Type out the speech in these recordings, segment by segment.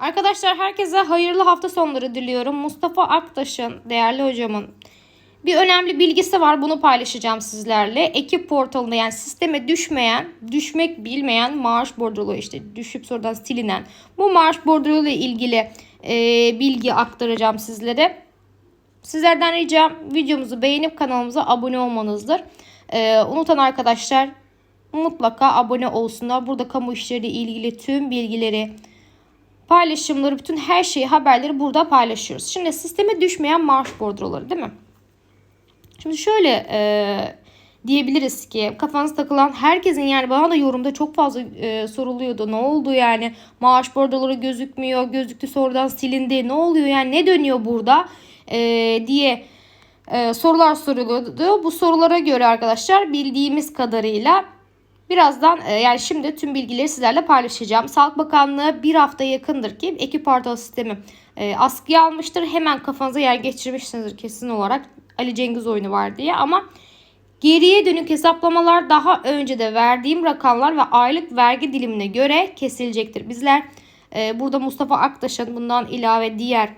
Arkadaşlar herkese hayırlı hafta sonları diliyorum. Mustafa Aktaş'ın değerli hocamın bir önemli bilgisi var. Bunu paylaşacağım sizlerle. Ekip portalında yani sisteme düşmeyen, düşmek bilmeyen maaş bordrolu işte düşüp sonradan silinen bu maaş bordrolu ile ilgili e, bilgi aktaracağım sizlere. Sizlerden ricam videomuzu beğenip kanalımıza abone olmanızdır. E, unutan arkadaşlar mutlaka abone olsunlar. Burada kamu işleriyle ilgili tüm bilgileri, paylaşımları, bütün her şeyi, haberleri burada paylaşıyoruz. Şimdi sisteme düşmeyen maaş bordroları değil mi? Şimdi şöyle e, diyebiliriz ki kafanız takılan herkesin yani bana da yorumda çok fazla e, soruluyordu. Ne oldu yani maaş bordroları gözükmüyor, gözüktü sonradan silindi. Ne oluyor yani ne dönüyor burada e, diye e, sorular soruluyordu. Bu sorulara göre arkadaşlar bildiğimiz kadarıyla Birazdan e, yani şimdi tüm bilgileri sizlerle paylaşacağım. Sağlık Bakanlığı bir hafta yakındır ki ekip portal sistemi e, askıya almıştır. Hemen kafanıza yer geçirmişsinizdir kesin olarak Ali Cengiz oyunu var diye ama geriye dönük hesaplamalar daha önce de verdiğim rakamlar ve aylık vergi dilimine göre kesilecektir. Bizler e, burada Mustafa Aktaş'ın bundan ilave diğer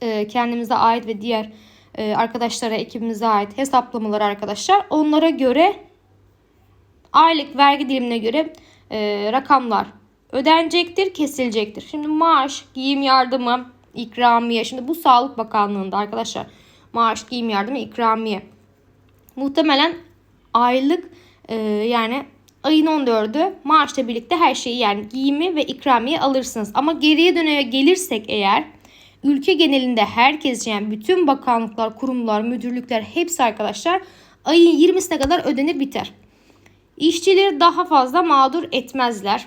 e, kendimize ait ve diğer arkadaşlara ekibimize ait hesaplamalar arkadaşlar onlara göre aylık vergi dilimine göre e, rakamlar ödenecektir, kesilecektir. Şimdi maaş, giyim yardımı, ikramiye. Şimdi bu Sağlık Bakanlığı'nda arkadaşlar. Maaş, giyim yardımı, ikramiye. Muhtemelen aylık e, yani ayın 14'ü maaşla birlikte her şeyi yani giyimi ve ikramiye alırsınız. Ama geriye döneye gelirsek eğer ülke genelinde herkes yani bütün bakanlıklar, kurumlar, müdürlükler hepsi arkadaşlar ayın 20'sine kadar ödenir biter. İşçileri daha fazla mağdur etmezler.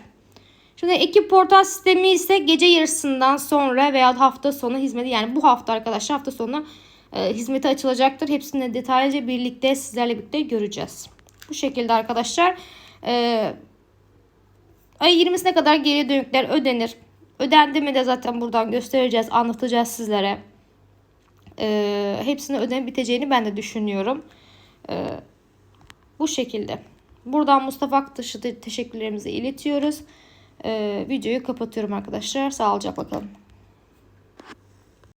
Şimdi ekip portal sistemi ise gece yarısından sonra veya hafta sonu hizmeti yani bu hafta arkadaşlar hafta sonu e, hizmeti açılacaktır. Hepsini detaylıca birlikte sizlerle birlikte göreceğiz. Bu şekilde arkadaşlar e, ay 20'sine kadar geri dönükler ödenir. Ödendi mi de zaten buradan göstereceğiz, anlatacağız sizlere. E, hepsini ödenip biteceğini ben de düşünüyorum. E, bu şekilde. Buradan Mustafa Aktaş'a teşekkürlerimizi iletiyoruz. Ee, videoyu kapatıyorum arkadaşlar. Sağlıcakla kalın.